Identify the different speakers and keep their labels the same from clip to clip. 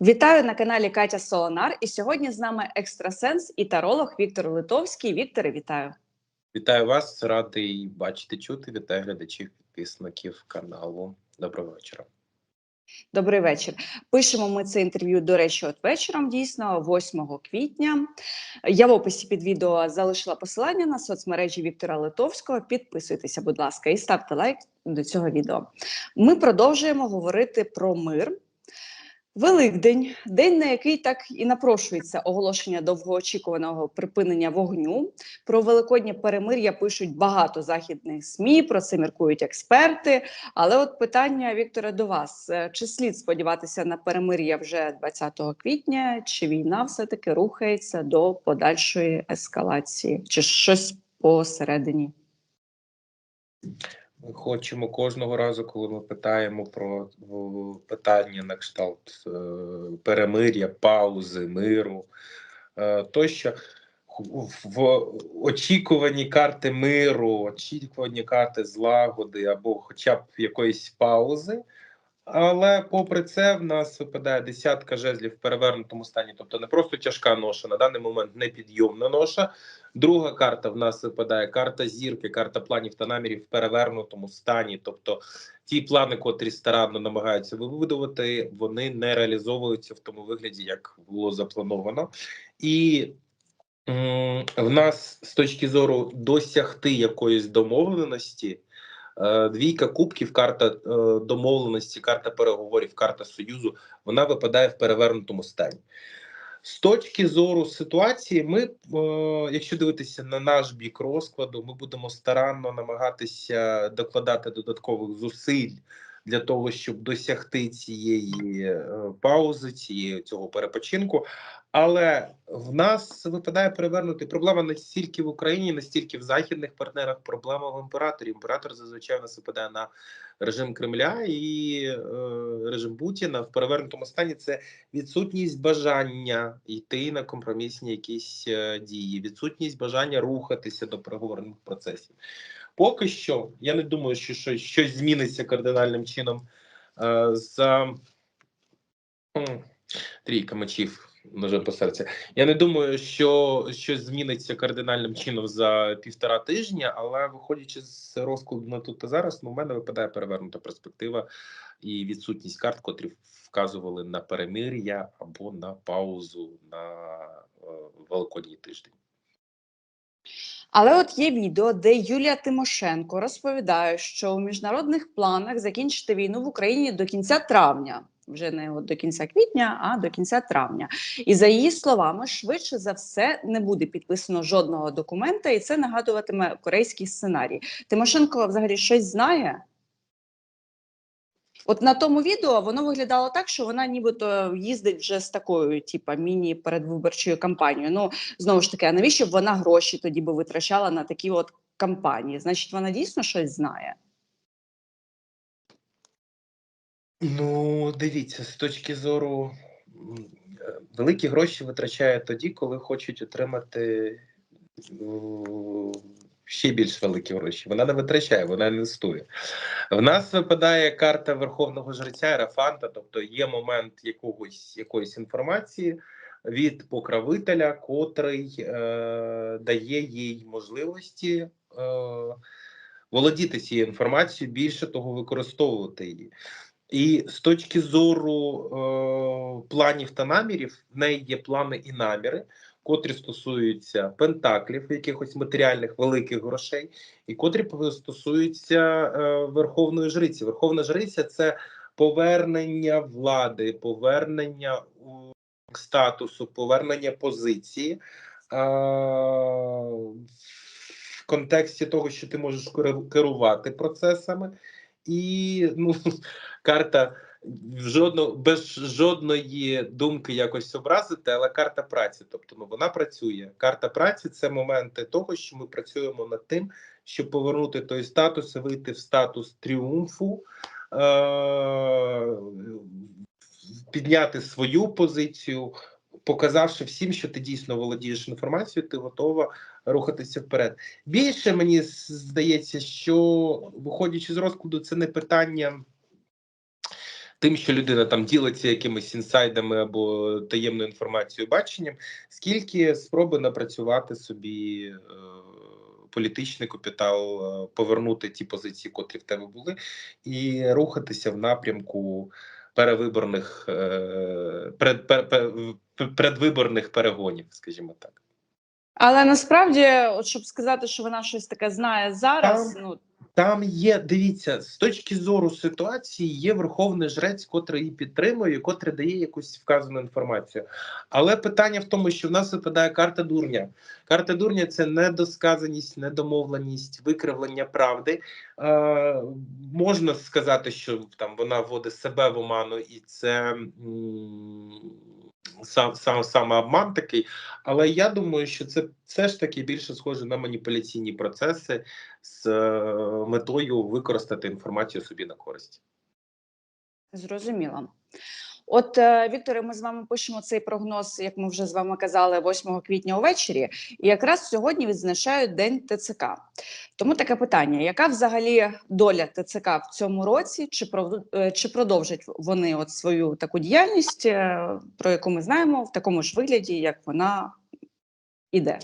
Speaker 1: Вітаю на каналі Катя Солонар. І сьогодні з нами екстрасенс і таролог Віктор Литовський. Вікторе, вітаю.
Speaker 2: Вітаю вас, радий бачити, чути. Вітаю глядачів, підписників каналу. Доброго вечора.
Speaker 1: Добрий вечір. Пишемо ми це інтерв'ю, до речі, от вечором, дійсно, 8 квітня. Я в описі під відео залишила посилання на соцмережі Віктора Литовського. Підписуйтеся, будь ласка, і ставте лайк до цього відео. Ми продовжуємо говорити про мир. Великдень, день, на який так і напрошується оголошення довгоочікуваного припинення вогню. Про великоднє перемир'я пишуть багато західних СМІ. Про це міркують експерти. Але от питання Віктора до вас: Е, чи слід сподіватися на перемир'я вже 20 квітня, чи війна все таки рухається до подальшої ескалації, чи щось посередині?
Speaker 2: Ми хочемо кожного разу, коли ми питаємо про питання на кшталт е, перемир'я, паузи, миру е, тощо в- очікуванні карти миру, очікувані карти злагоди або хоча б якоїсь паузи. Але попри це, в нас випадає десятка жезлів в перевернутому стані, тобто не просто тяжка ноша, на даний момент непідйомна ноша. Друга карта в нас випадає карта зірки, карта планів та намірів в перевернутому стані. Тобто ті плани, котрі старанно намагаються вибудувати, вони не реалізовуються в тому вигляді, як було заплановано. І в нас з точки зору досягти якоїсь домовленості. Е, Двійка кубків, карта е, домовленості, карта переговорів, карта союзу, вона випадає в перевернутому стані. З точки зору ситуації, ми, е, якщо дивитися на наш бік розкладу, ми будемо старанно намагатися докладати додаткових зусиль для того, щоб досягти цієї е, паузи, цієї цього перепочинку. Але в нас випадає перевернути проблема не стільки в Україні, не стільки в західних партнерах. Проблема в імператорі. Імператор зазвичай у нас випадає на режим Кремля і е, режим Путіна в перевернутому стані. Це відсутність бажання йти на компромісні якісь е, дії, відсутність бажання рухатися до переговорних процесів. Поки що я не думаю, що щось, щось зміниться кардинальним чином. Е, за трійка мечів. Ножем по серця. Я не думаю, що щось зміниться кардинальним чином за півтора тижня, але виходячи з розкладу на тут та зараз, ну, в мене випадає перевернута перспектива і відсутність карт, котрі вказували на перемир'я або на паузу на е, великодній тиждень.
Speaker 1: Але от є відео, де Юлія Тимошенко розповідає, що у міжнародних планах закінчити війну в Україні до кінця травня. Вже не от до кінця квітня, а до кінця травня. І за її словами, швидше за все не буде підписано жодного документа, і це нагадуватиме корейський сценарій. Тимошенко взагалі щось знає. От на тому відео воно виглядало так, що вона нібито їздить вже з такою, типа, міні-передвиборчою кампанією. Ну, знову ж таки, а навіщо б вона гроші тоді би витрачала на такі от кампанії? Значить, вона дійсно щось знає.
Speaker 2: Ну, дивіться, з точки зору е, великі гроші витрачає тоді, коли хочуть отримати ну, ще більш великі гроші. Вона не витрачає, вона інвестує. В нас випадає карта Верховного жреця Ерафанта, тобто є момент якогось якоїсь інформації від покровителя, котрий е, дає їй можливості. Е, Володіти цією інформацією, більше того, використовувати її. І з точки зору е, планів та намірів, в неї є плани і наміри, котрі стосуються пентаклів, якихось матеріальних великих грошей, і котрі стосуються е, верховної жриці. Верховна жриця це повернення влади, повернення статусу, повернення позиції. Е, в контексті того, що ти можеш керувати процесами, і ну, карта жодно, без жодної думки якось образити, але карта праці. Тобто ну, вона працює. Карта праці це моменти того, що ми працюємо над тим, щоб повернути той статус і вийти в статус тріумфу, е- підняти свою позицію. Показавши всім, що ти дійсно володієш інформацією, ти готова рухатися вперед. Більше мені здається, що виходячи з розкладу, це не питання тим, що людина там ділиться якимись інсайдами або таємною інформацією, баченням, скільки спроби напрацювати собі е, політичний капітал, е, повернути ті позиції, котрі в тебе були, і рухатися в напрямку перевиборних е, пред, пер, предвиборних перегонів, скажімо так.
Speaker 1: Але насправді, от щоб сказати, що вона щось таке знає зараз, ну
Speaker 2: Там є, дивіться, з точки зору ситуації є верховний жрець, котрий її підтримує, котрий дає якусь вказану інформацію. Але питання в тому, що в нас випадає карта дурня. Карта дурня це недосказаність, недомовленість, викривлення правди. Е, можна сказати, що там вона вводить себе в оману, і це сам, сам, саме обман такий. Але я думаю, що це все ж таки більше схоже на маніпуляційні процеси з е, метою використати інформацію собі на користь.
Speaker 1: Зрозуміло. От, е, Вікторе, ми з вами пишемо цей прогноз, як ми вже з вами казали, 8 квітня увечері, і якраз сьогодні відзначають День ТЦК. Тому таке питання: яка взагалі доля ТЦК в цьому році? Чи е, чи продовжать вони от свою таку діяльність, про яку ми знаємо, в такому ж вигляді, як вона іде?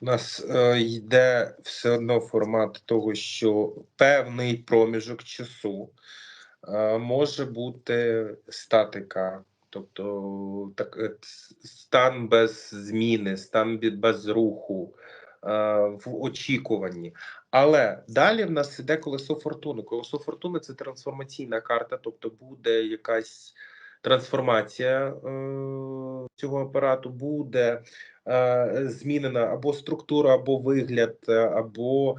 Speaker 2: У нас е, йде все одно формат того, що певний проміжок часу е, може бути статика, тобто так, е, стан без зміни, стан без руху е, в очікуванні. Але далі в нас іде колесо фортуни. Колесо фортуни це трансформаційна карта, тобто буде якась трансформація е, цього апарату, буде е, змінена або структура, або вигляд, е, або е,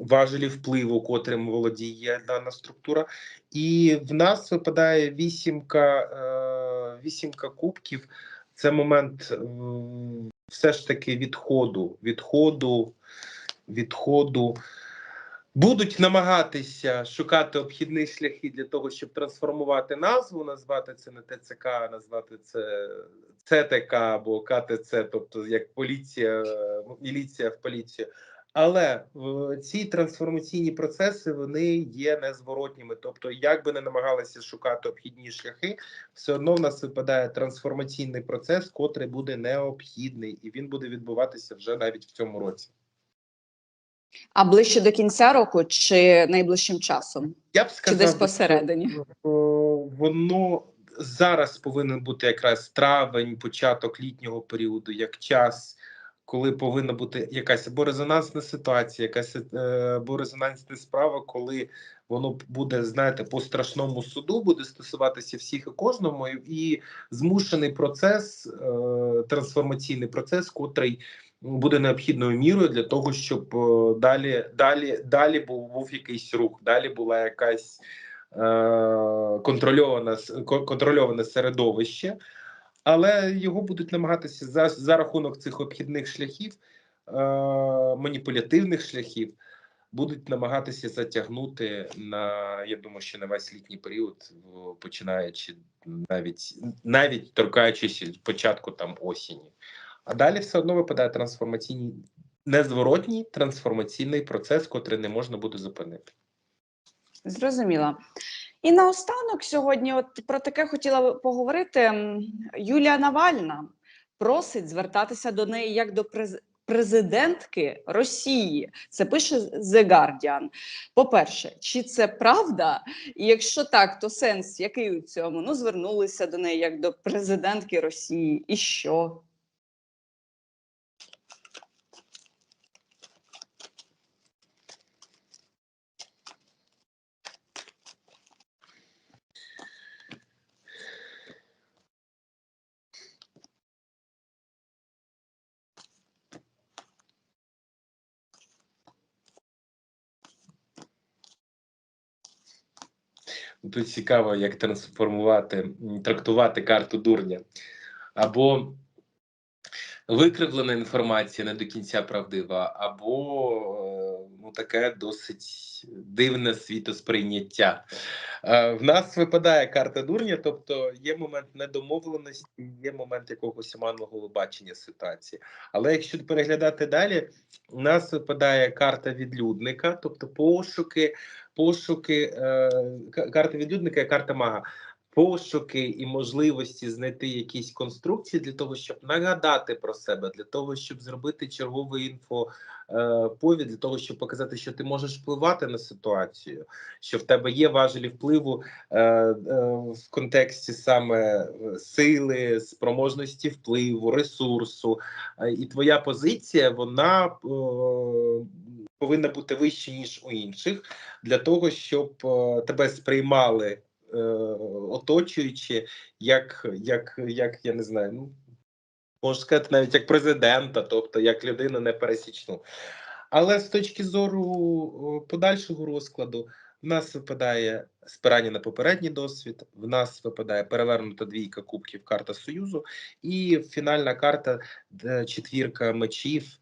Speaker 2: важелі впливу, котрим володіє дана структура. І в нас випадає вісімка, е, вісімка кубків. Це момент е, все ж таки відходу, відходу, відходу. Будуть намагатися шукати обхідні шляхи для того, щоб трансформувати назву, назвати це не ТЦК, назвати це ЦТК або КТЦ, тобто як поліція, е, міліція в поліцію. Але е, ці трансформаційні процеси вони є незворотніми. Тобто, як би не намагалися шукати обхідні шляхи, все одно в нас випадає трансформаційний процес, котрий буде необхідний, і він буде відбуватися вже навіть в цьому році.
Speaker 1: А ближче до кінця року чи найближчим часом?
Speaker 2: Я б сказав,
Speaker 1: Чи
Speaker 2: десь
Speaker 1: посередині?
Speaker 2: Воно зараз повинен бути якраз травень, початок літнього періоду, як час, коли повинна бути якась або резонансна ситуація, якась е, або резонансна справа, коли воно буде, знаєте, по страшному суду буде стосуватися всіх і кожному, і змушений процес, е, трансформаційний процес, котрий буде необхідною мірою для того, щоб е, далі, далі, далі був, був якийсь рух, далі була якась е, контрольована контрольоване середовище, але його будуть намагатися за, за рахунок цих обхідних шляхів, е, маніпулятивних шляхів, будуть намагатися затягнути на я думаю, що на весь літній період, починаючи навіть навіть торкаючись початку там осені. А далі все одно випадає трансформаційний незворотній трансформаційний процес, котрий не можна буде зупинити.
Speaker 1: Зрозуміла. І наостанок сьогодні, от про таке хотіла поговорити. Юлія Навальна просить звертатися до неї як до през- президентки Росії. Це пише The Guardian. По-перше, чи це правда? І якщо так, то сенс який у цьому? Ну, звернулися до неї як до президентки Росії. І що?
Speaker 2: Тут цікаво, як трансформувати, трактувати карту дурня. Або викривлена інформація не до кінця правдива, або е, ну, таке досить дивне світосприйняття. Е, В нас випадає карта дурня, тобто є момент недомовленості, є момент якогось оманного бачення ситуації. Але якщо переглядати далі, у нас випадає карта відлюдника, тобто пошуки, пошуки, е, к- карта відлюдника і карта мага. Пошуки і можливості знайти якісь конструкції для того, щоб нагадати про себе, для того, щоб зробити черговий інфо е, для того, щоб показати, що ти можеш впливати на ситуацію, що в тебе є важелі впливу е, в контексті саме сили, спроможності впливу, ресурсу. І твоя позиція вона повинна бути вища, ніж у інших, для того, щоб е, тебе сприймали е, оточуючи, як, як, як я не знаю, ну можна сказати, навіть як президента, тобто як людину непересічну. Але з точки зору подальшого розкладу, в нас випадає спирання на попередній досвід, в нас випадає перевернута двійка кубків, карта Союзу, і фінальна карта четвірка мечів.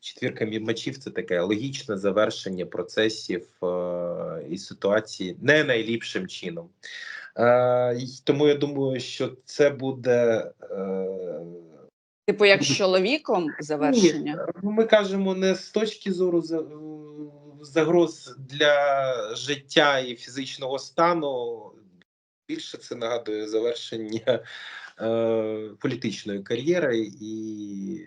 Speaker 2: Четвірка мечів це таке логічне завершення процесів е, і ситуації не найліпшим чином. Е, тому я думаю, що це буде. Е,
Speaker 1: Типу, як з чоловіком завершення.
Speaker 2: ні, ми кажемо не з точки зору загроз для життя і фізичного стану. Більше це нагадує завершення е, політичної кар'єри і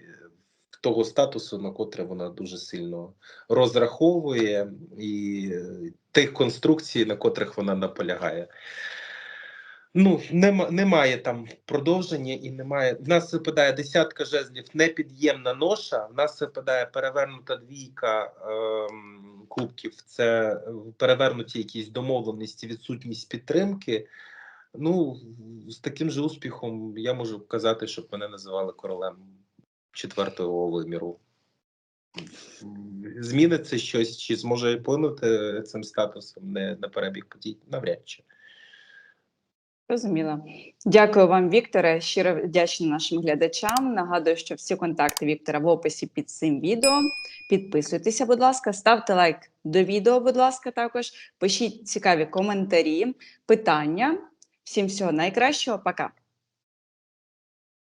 Speaker 2: того статусу, на котре вона дуже сильно розраховує, і е, тих конструкцій, на котрих вона наполягає. Ну, нема, немає там продовження і немає. В нас випадає десятка жезлів, непід'ємна ноша. В нас випадає перевернута двійка ем, кубків. Це е, перевернуті якісь домовленості, відсутність підтримки. Ну, з таким же успіхом я можу казати, щоб мене називали королем четвертого виміру. Зміниться щось, чи зможе вплинути цим статусом не на перебіг подій? Навряд чи.
Speaker 1: Розуміла. Дякую вам, Вікторе. Щиро вдячна нашим глядачам. Нагадую, що всі контакти Віктора в описі під цим відео. Підписуйтеся, будь ласка, ставте лайк до відео, будь ласка, також пишіть цікаві коментарі, питання. Всім всього найкращого. Пока.